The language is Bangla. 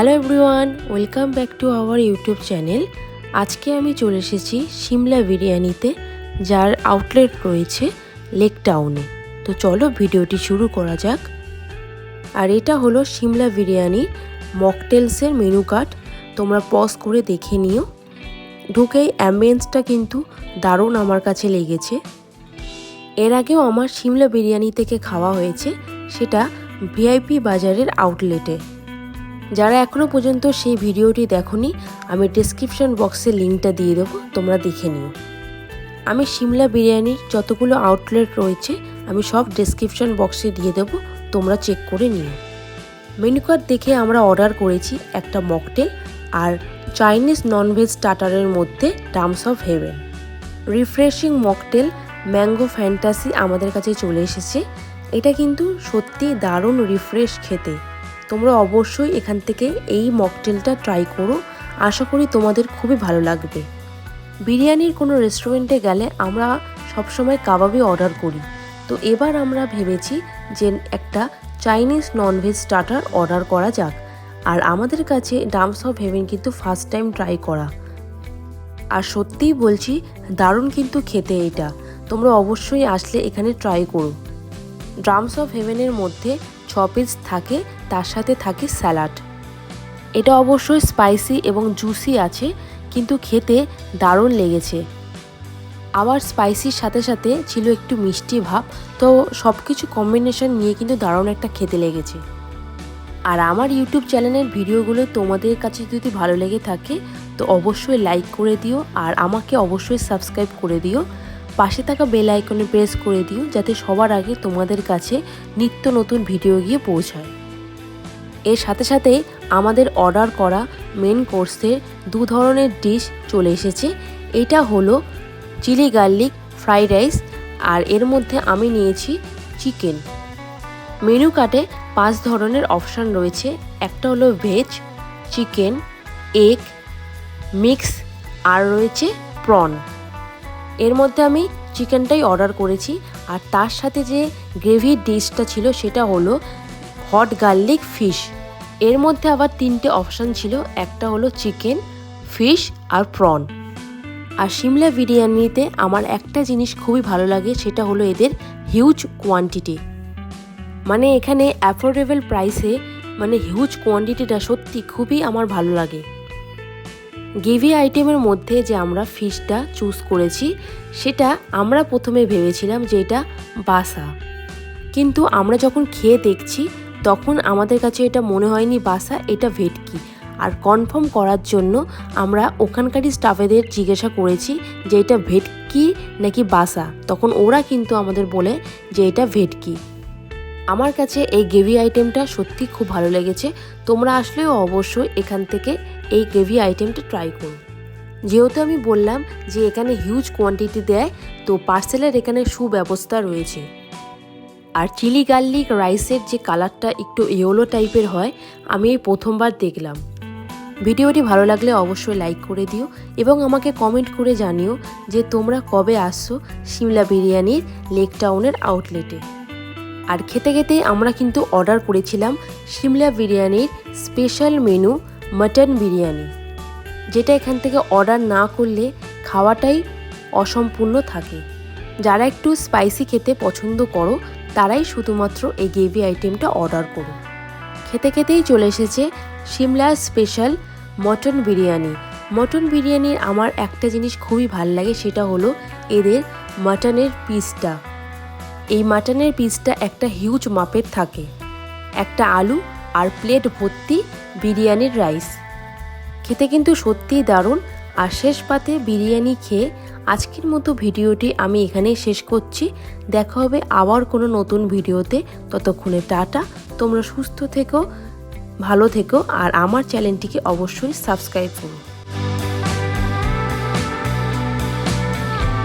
Hello everyone welcome back to our YouTube channel আজকে আমি চলে এসেছি সিমলা বিরিয়ানিতে, যার আউটলেট রয়েছে লেক টাউনে তো চলো ভিডিওটি শুরু করা যাক। আর এটা হলো সিমলা বিরিয়ানি মকটেলসের মেনু কার্ড তোমরা পজ করে দেখে নিও। ঢুকেই অ্যাম্বিয়েন্সটা কিন্তু দারুণ আমার কাছে লেগেছে। এর আগেও আমার সিমলা বিরিয়ানি থেকে খাওয়া হয়েছে, সেটা ভিআইপি বাজারের আউটলেটে যারা এখনও পর্যন্ত সেই ভিডিওটি দেখনি, আমি ডিসক্রিপশন বক্সে লিঙ্কটা দিয়ে দেবো, তোমরা দেখে নিও। আমি সিমলা বিরিয়ানির যতগুলো আউটলেট রয়েছে, আমি সব ডিসক্রিপশন বক্সে দিয়ে দেবো, তোমরা চেক করে নিও। মেনু কার্ড দেখে আমরা অর্ডার করেছি একটা মকটেল আর চাইনিজ ননভেজ স্টার্টারের মধ্যে drums of heaven refreshing mocktail mango fantasy আমাদের কাছে চলে এসেছে। এটা কিন্তু সত্যি দারুণ রিফ্রেশ খেতে। তোমরা অবশ্যই এখান থেকে এই মকটেলটা ট্রাই করো। আশা করি তোমাদের খুবই ভালো লাগবে। বিরিয়ানির কোনো রেস্টুরেন্টে গেলে আমরা সবসময় কাবাবই অর্ডার করি। তো এবার আমরা ভেবেছি যে একটা চাইনিজ ননভেজ স্টার্টার অর্ডার করা যাক। আর আমাদের কাছে ডামস অফ হেভেন কিন্তু ফার্স্ট টাইম ট্রাই করা। আর সত্যিই বলছি, দারুণ কিন্তু খেতে এটা। তোমরা অবশ্যই আসলে এখানে ট্রাই করো। ড্রামস অফ হেভেনের মধ্যে পিস থাকে, তার সাথে থাকে স্যালাড। এটা অবশ্যই স্পাইসি এবং জুসি আছে, কিন্তু খেতে দারুণ লেগেছে। আবার স্পাইসির সাথে সাথে ছিল একটু মিষ্টি ভাব, তো সব কিছু কম্বিনেশন নিয়ে কিন্তু দারুণ একটা খেতে লেগেছে। আর আমার ইউটিউব চ্যানেলের ভিডিওগুলো তোমাদের কাছে যদি ভালো লেগে থাকে, তো অবশ্যই লাইক করে দিও, আর আমাকে অবশ্যই সাবস্ক্রাইব করে দিও। পাশে থাকা বেল আইকনে প্রেস করে দিও, যাতে সবার আগে তোমাদের কাছে নিত্য নতুন ভিডিও গিয়ে পৌঁছায়। এর সাথে সাথে আমাদের অর্ডার করা মেন কোর্সে দু ধরনের ডিশ চলে এসেছে। এটা হলো চিলি গার্লিক ফ্রাইড রাইস আর এর মধ্যে আমি নিয়েছি চিকেন মেনু কার্ডে পাঁচ ধরনের অপশান রয়েছে। একটা হলো ভেজ চিকেন এগ মিক্স আর রয়েছে প্রন এর মধ্যে আমি চিকেনটাই অর্ডার করেছি। আর তার সাথে যে গ্রেভির ডিশটা ছিল, সেটা হলো হট গার্লিক ফিশ এর মধ্যে আবার তিনটে অপশান ছিল। একটা হলো চিকেন ফিশ আর প্রন আর সিমলা বিরিয়ানিতে আমার একটা জিনিস খুবই ভালো লাগে, সেটা হলো এদের হিউজ কোয়ান্টিটি মানে এখানে অ্যাফোর্ডেবল প্রাইসে মানে হিউজ কোয়ান্টিটিটা সত্যি খুবই আমার ভালো লাগে। গেভি আইটেমের মধ্যে যে আমরা ফিশটা চুজ করেছি, সেটা আমরা প্রথমে ভেবেছিলাম যে এটা বাসা। কিন্তু আমরা যখন খেয়ে দেখছি, তখন আমাদের কাছে এটা মনে হয়নি বাসা, এটা ভেটকি। আর কনফার্ম করার জন্য আমরা ওখানকারই স্টাফেদের জিজ্ঞাসা করেছি যে এটা ভেটকি নাকি বাসা? তখন ওরা কিন্তু আমাদের বলে যে এটা ভেটকি। আমার কাছে এই গ্রেভি আইটেমটা সত্যি খুব ভালো লেগেছে। তোমরা আসলেও অবশ্যই এখান থেকে এই গ্রেভি আইটেমটা ট্রাই করো। যেহেতু আমি বললাম যে এখানে হিউজ কোয়ান্টিটি দেয়, তো পার্সেলের এখানে সুব্যবস্থা রয়েছে। আর চিলি গার্লিক রাইসের যে কালারটা একটু ইয়েলো টাইপের হয়, আমি এই প্রথমবার দেখলাম। ভিডিওটি ভালো লাগলে অবশ্যই লাইক করে দিও এবং আমাকে কমেন্ট করে জানিও যে তোমরা কবে আসছো সিমলা বিরিয়ানির লেক টাউনের আউটলেটে আর খেতে খেতে আমরা কিন্তু অর্ডার করেছিলাম সিমলা বিরিয়ানির স্পেশাল মেনু মাটন বিরিয়ানি, যেটা এখান থেকে অর্ডার না করলে খাওয়াটাই অসম্পূর্ণ থাকে। যারা একটু স্পাইসি খেতে পছন্দ করো, তারাই শুধুমাত্র এই গ্রেভি আইটেমটা অর্ডার করো। খেতে খেতেই চলে এসেছে সিমলার স্পেশাল মটন বিরিয়ানি। মটন বিরিয়ানির আমার একটা জিনিস খুবই ভালো লাগে, সেটা হলো এদের মাটনের পিসটা এই মাটনের পিসটা একটা হিউজ মাপের থাকে। একটা আলু আর প্লেট ভর্তি বিরিয়ানির রাইস খেতে কিন্তু সত্যিই দারুণ। আর শেষ পাতে বিরিয়ানি খেয়ে আজকের মতো ভিডিওটি আমি এখানেই শেষ করছি। দেখা হবে আবার কোনো নতুন ভিডিওতে। ততক্ষণে টাটা। তোমরা সুস্থ থেকো, ভালো থেকো, আর আমার চ্যানেলটিকে অবশ্যই সাবস্ক্রাইব করো।